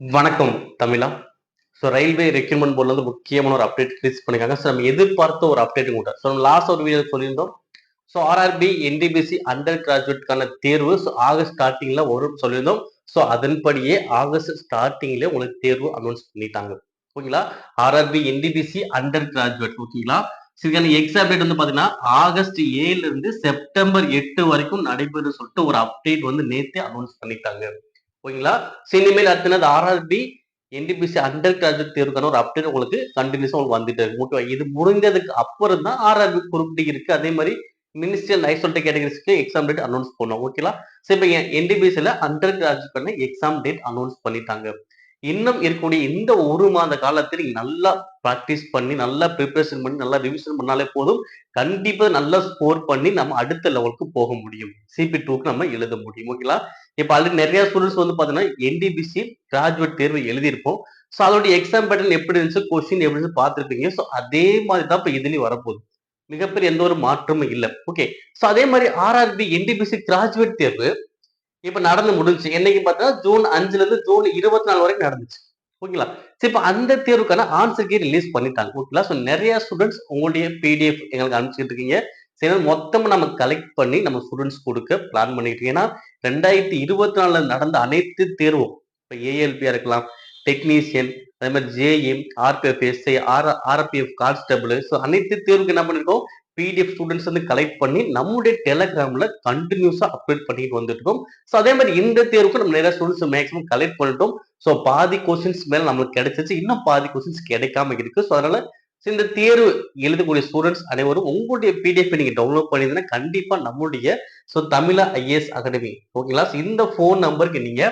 வணக்கம் தமிழா. So railway requirement போர்டில் வந்து முக்கியமான ஒரு அப்டேட் ரிலீஸ் பண்ணிருக்காங்க. ஸோ நம்ம எதிர்பார்த்த ஒரு அப்டேட் கூட ஸோ நம்ம லாஸ்ட் ஒரு வீடியோ சொல்லியிருந்தோம். ஸோ ஆர்ஆர்பி என்டிபிசி அண்டர் கிராஜுவேட்கான தேர்வு. ஸோ ஆகஸ்ட் ஸ்டார்டிங்கில் வரும் சொல்லியிருந்தோம். ஸோ அதன்படியே ஆகஸ்ட் ஸ்டார்டிங்ல உங்களுக்கு தேர்வு அனௌன்ஸ் பண்ணிட்டாங்க. ஓகேங்களா? ஆர்ஆர்பி என்டிபிசி அண்டர் கிராஜுவேட் ஓகேங்களா? இதுக்கான எக்ஸாம் டேட் வந்து பார்த்தீங்கன்னா ஆகஸ்ட் ஏழுல இருந்து செப்டம்பர் எட்டு வரைக்கும் நடைபெறும் சொல்லிட்டு ஒரு அப்டேட் வந்து நேத்தே அனௌன்ஸ் பண்ணிட்டாங்க. ஓகேங்களா? ஸோ இனிமேல் அடுத்தது ஆர்ஆர்பி என்டிபிசி அண்டர் கிராஜுவேட் தேர்வுக்கான ஒரு அப்டேட் உங்களுக்கு கண்டினியூஸாக உங்களுக்கு வந்துட்டு இருக்கு. ஓகேவா? இது முடிஞ்சதுக்கு அப்புறம் தான் ஆர்ஆர்பி குரூப் டி இருக்கு. அதே மாதிரி மினிஸ்ட்ரியல் ஐசோல்டே கேட்டகரிஸ்க்கு எக்ஸாம் டேட் அனௌன்ஸ் பண்ணோம். ஓகேங்களா? சரி இப்போ என்டிபிசியில் அண்டர் கிராஜுவேட் பண்ண எக்ஸாம் டேட் அனௌன்ஸ் பண்ணிட்டாங்க. இன்னும் இருக்கக்கூடிய இந்த ஒரு மாத காலத்தில் நீங்க நல்லா ப்ராக்டிஸ் பண்ணி நல்லா ப்ரிப்பரேஷன் பண்ணி நல்லா ரிவிஷன் பண்ணாலே போதும். கண்டிப்பா நல்லா ஸ்கோர் பண்ணி நம்ம அடுத்த லெவலுக்கு போக முடியும். சிபி டூக்கு நம்ம எழுத முடியும். ஓகேங்களா? இப்போ ஆல்ரெடி நிறைய ஸ்டூடெண்ட்ஸ் வந்து பாத்தீங்கன்னா என்டிபிசி கிராஜுவேட் தேர்வு எழுதியிருப்போம். ஸோ அதோட எக்ஸாம் பேட்டர்ன் எப்படி இருந்துச்சு கொஸ்டின் எப்படி இருந்துச்சு பார்த்துருப்பீங்க. ஸோ அதே மாதிரி தான் இப்போ இதுலயும் வரப்போகுது. மிகப்பெரிய எந்த ஒரு மாற்றமும் இல்லை. ஓகே ஸோ அதே மாதிரி ஆர்ஆர்பி என்டிபிசி கிராஜுவேட் தேர்வு இப்ப நடந்து முடிஞ்சு என்னைக்கு பார்த்தீங்கன்னா ஜூன் அஞ்சுல இருந்து ஜூன் இருபத்தி நாலு வரைக்கும் நடந்துச்சு. ஓகேங்களா சரி இப்போ அந்த தேர்வுக்கான ஆன்சர் கீ ரிலீஸ் பண்ணிட்டாங்க. ஓகேங்களா ஸோ நிறைய ஸ்டூடெண்ட்ஸ் உங்களுடைய பிடிஎஃப் எங்களுக்கு அனுப்பிச்சிட்டு இருக்கீங்க. சரி மொத்தமாக நம்ம கலெக்ட் பண்ணி நம்ம ஸ்டூடெண்ட்ஸ் கொடுக்க பிளான் பண்ணிட்டு ஏன்னா ரெண்டாயிரத்தி இருபத்தி நாலுல நடந்த அனைத்து தேர்வும் இப்போ ஏஎல்பியா இருக்கலாம் டெக்னீஷியன் அதே மாதிரி JM RPF SI R RPF constable so அனைத்து தேர்வுக்கு என்ன பண்ணிருக்கோம்? பிடிஎஃப் ஸ்டூடெண்ட்ஸ் வந்து கலெக்ட் பண்ணி நம்முடைய டெலகிராம்ல கண்டினியூஸா அப்டேட் பண்ணிட்டு வந்துட்டு இருக்கோம். ஸோ அதே மாதிரி இந்த தேர்வுக்கு நம்ம நிறைய ஸ்டூடெண்ட்ஸ் மேக்ஸிமம் கலெக்ட் பண்ணிட்டோம். ஸோ பாதி கொஸ்டின்ஸ் மேல நம்மளுக்கு கிடைச்சிச்சு இன்னும் பாதி கொஸ்டின்ஸ் கிடைக்காம இருக்கு. ஸோ அதனால ஸோ இந்த தேர்வு எழுதக்கூடிய ஸ்டூடெண்ட்ஸ் அனைவரும் உங்களுடைய பிடிஎஃப் நீங்க டவுன்லோட் பண்ணியிருந்தீங்கன்னா கண்டிப்பா நம்முடைய ஸோ தமிழா ஐஏஎஸ் அகாடமி ஓகேங்களா இந்த ஃபோன் நம்பருக்கு நீங்க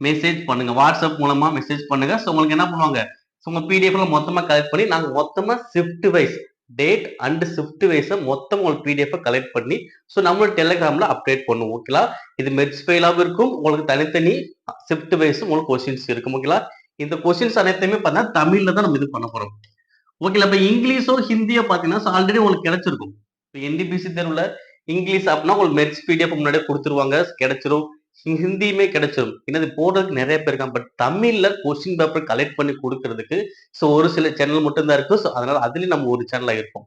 மெசேஜ் பண்ணுங்க. வாட்ஸ்அப் மூலமா மெசேஜ் பண்ணுங்க. ஸோ உங்களுக்கு என்ன பண்ணுவாங்க? ஸோ உங்க பிடிஎஃப்ல மொத்தமா கலெக்ட் பண்ணி நாங்கள் மொத்தமா shift wise date and shift வைஸை மொத்தம் உங்களுக்கு பிடிஎஃப் கலெக்ட் பண்ணி ஸோ நம்மளோட டெலிகிராம்ல அப்டேட் பண்ணுவோம். ஓகேங்களா இது மெட்ஸ் ஃபைலாகவும் இருக்கும். உங்களுக்கு தனித்தனி ஷிஃப்ட் வைஸ் உங்களுக்கு கொஸ்டின்ஸ் இருக்கும். ஓகேங்களா இந்த கொஸ்டின்ஸ் அனைத்தையுமே பார்த்தீங்கன்னா தமிழ்ல தான் நம்ம இது பண்ண போறோம். ஓகேல இப்போ இங்கிலீஷோ ஹிந்தியோ பார்த்தீங்கன்னா ஆல்ரெடி உங்களுக்கு கிடைச்சிருக்கும். இப்போ என்டிபிசி தேர்வுல இங்கிலீஷ் அப்படின்னா உங்களுக்கு மெட்ஸ் பிடிஎஃப் முன்னாடியே கொடுத்துருவாங்க கிடைச்சிரும். ஹிந்தியுமே கிடைச்சிரும். என்னது போடுறதுக்கு நிறைய பேர் இருக்காங்க பட் தமிழ்ல கொஸ்டின் பேப்பர் கலெக்ட் பண்ணி கொடுக்கறதுக்கு ஸோ ஒரு சில சேனல் மட்டும்தான் இருக்கு. ஸோ அதனால அதுலயும் நம்ம ஒரு சேனலாக இருப்போம்.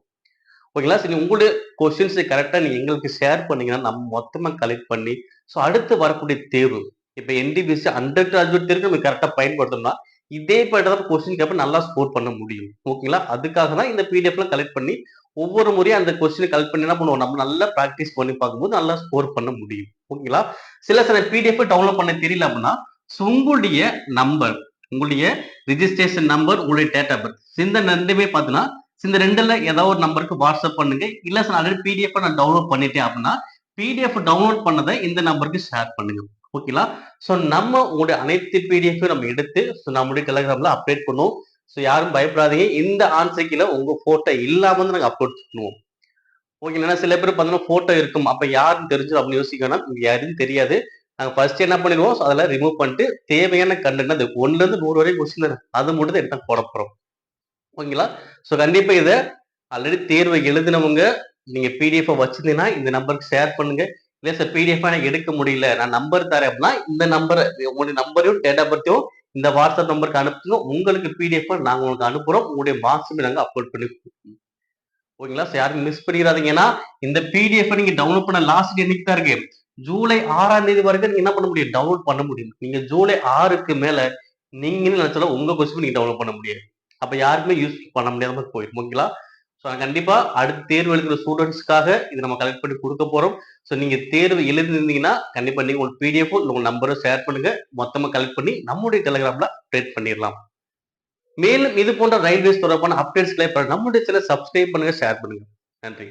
ஓகேங்களா சரி உங்களுடைய கொஸ்டின்ஸ் கரெக்டாக நீங்கள் எங்களுக்கு ஷேர் பண்ணீங்கன்னா நம்ம மொத்தமாக கலெக்ட் பண்ணி ஸோ அடுத்து வரக்கூடிய தேர்வு இப்போ என்டிபிசி அண்டர் கிராஜுவேட் நம்ம கரெக்டாக பயன்படுத்தணும்னா இதே தான் கொஸ்டின் கேப்ப நல்லா ஸ்கோர் பண்ண முடியும். ஓகேங்களா அதுக்காக தான் இந்த பிடிஎஃப்லாம் கலெக்ட் பண்ணி ஒவ்வொரு முறையும் அந்த கொஸ்டினை கலெக்ட் பண்ணி என்ன பண்ணுவோம்? நம்ம நல்லா ப்ராக்டிஸ் பண்ணி பார்க்கும்போது நல்லா ஸ்கோர் பண்ண முடியும். ஓகேங்களா சில சில பிடிஎஃப் டவுன்லோட் பண்ண தெரியல அப்படின்னா உங்களுடைய நம்பர் உங்களுடைய ரிஜிஸ்ட்ரேஷன் நம்பர் உங்களுடைய டேட் ஆஃப் பர்த் இந்த ரெண்டுமே பார்த்தீங்கன்னா இந்த ரெண்டுல ஏதாவது ஒரு நம்பருக்கு வாட்ஸ்அப் பண்ணுங்க. இல்ல சார் ஆல்ரெடி பிடிஎஃப் நான் டவுன்லோட் பண்ணிட்டேன் அப்படின்னா பிடிஎஃப் டவுன்லோட் பண்ணதை இந்த நம்பருக்கு ஷேர் பண்ணுங்க. ஓகேங்களா ஸோ நம்ம உங்களுடைய அனைத்து பிடிஎஃப் நம்ம எடுத்து ஸோ நம்முடைய டெலிகிராம்ல அப்டேட் பண்ணுவோம். ஸோ யாரும் பயப்படாதீங்க. இந்த ஆன்சைக்கில உங்கள் ஃபோட்டோ இல்லாமல் வந்து நாங்கள் அப்லோட் பண்ணுவோம். ஓகேங்களா சில பேர் பார்த்தோம்னா ஃபோட்டோ இருக்கும். அப்போ யாருன்னு தெரிஞ்சு அப்படின்னு யோசிக்கணும் இங்கே யாருன்னு தெரியாது. நாங்கள் ஃபர்ஸ்ட் என்ன பண்ணிடுவோம்? அதெல்லாம் ரிமூவ் பண்ணிட்டு தேவையான கண்டென்ட் அது ஒன்றுலேருந்து நூறு வரைக்கும் கொஸ்டின் அது மட்டும் தான் எடுத்து போட போகிறோம் ஓகேங்களா ஸோ கண்டிப்பாக இதை ஆல்ரெடி தேர்வை எழுதினவங்க நீங்கள் பிடிஎஃபை வச்சிருந்தீங்கன்னா இந்த நம்பருக்கு ஷேர் பண்ணுங்கள் இல்லை சார் பிடிஎஃப் எனக்கு எடுக்க முடியல. நான் நம்பர் தரேன் அப்படின்னா இந்த நம்பரை உங்களுடைய நம்பரையும் டேட் ஆஃப் பர்த்தையும் இந்த வாட்ஸ்அப் நம்பருக்கு அனுப்புங்க. உங்களுக்கு பிடிஎஃப் நாங்கள் உங்களுக்கு அனுப்புறோம். உங்களுடைய மாசமே நாங்கள் அப்லோட் பண்ணி ஓகேங்களா யாரும் மிஸ் பண்ணிடாதீங்கன்னா இந்த பிடிஎஃப் நீங்க டவுன்லோட் பண்ண லாஸ்ட் என்னைக்கு தான் இருக்கு. ஜூலை ஆறாம் தேதி வரைக்கும் நீங்க என்ன பண்ண முடியும்? டவுன்லோட் பண்ண முடியும். நீங்க ஜூலை ஆறுக்கு மேல நீங்க நினைச்சாலும் உங்க கொஸ்டின் நீங்க டவுன்லோட் பண்ண முடியாது. அப்ப யாருமே யூஸ் பண்ண முடியாத மாதிரி போயிடும். ஓகேங்களா? ஸோ கண்டிப்பா அடுத்த தேர்வு எழுதுகிற ஸ்டூடெண்ட்ஸ்க்காக இது நம்ம கலெக்ட் பண்ணி கொடுக்க போறோம். ஸோ நீங்க தேர்வு எழுதிருந்தீங்கன்னா கண்டிப்பா நீங்க உங்க பிடிஎஃபும் உங்க நம்பரும் ஷேர் பண்ணுங்க. மொத்தமா கலெக்ட் பண்ணி நம்முடைய டெலிகிராம்ல ட்ரேட் பண்ணிடலாம். மேலும் இது போன்ற ரயில்வேஸ் தொடர்பான அப்டேட்ஸ்களை நம்முடைய சில சப்ஸ்கிரைப் பண்ணுங்க ஷேர் பண்ணுங்க. நன்றி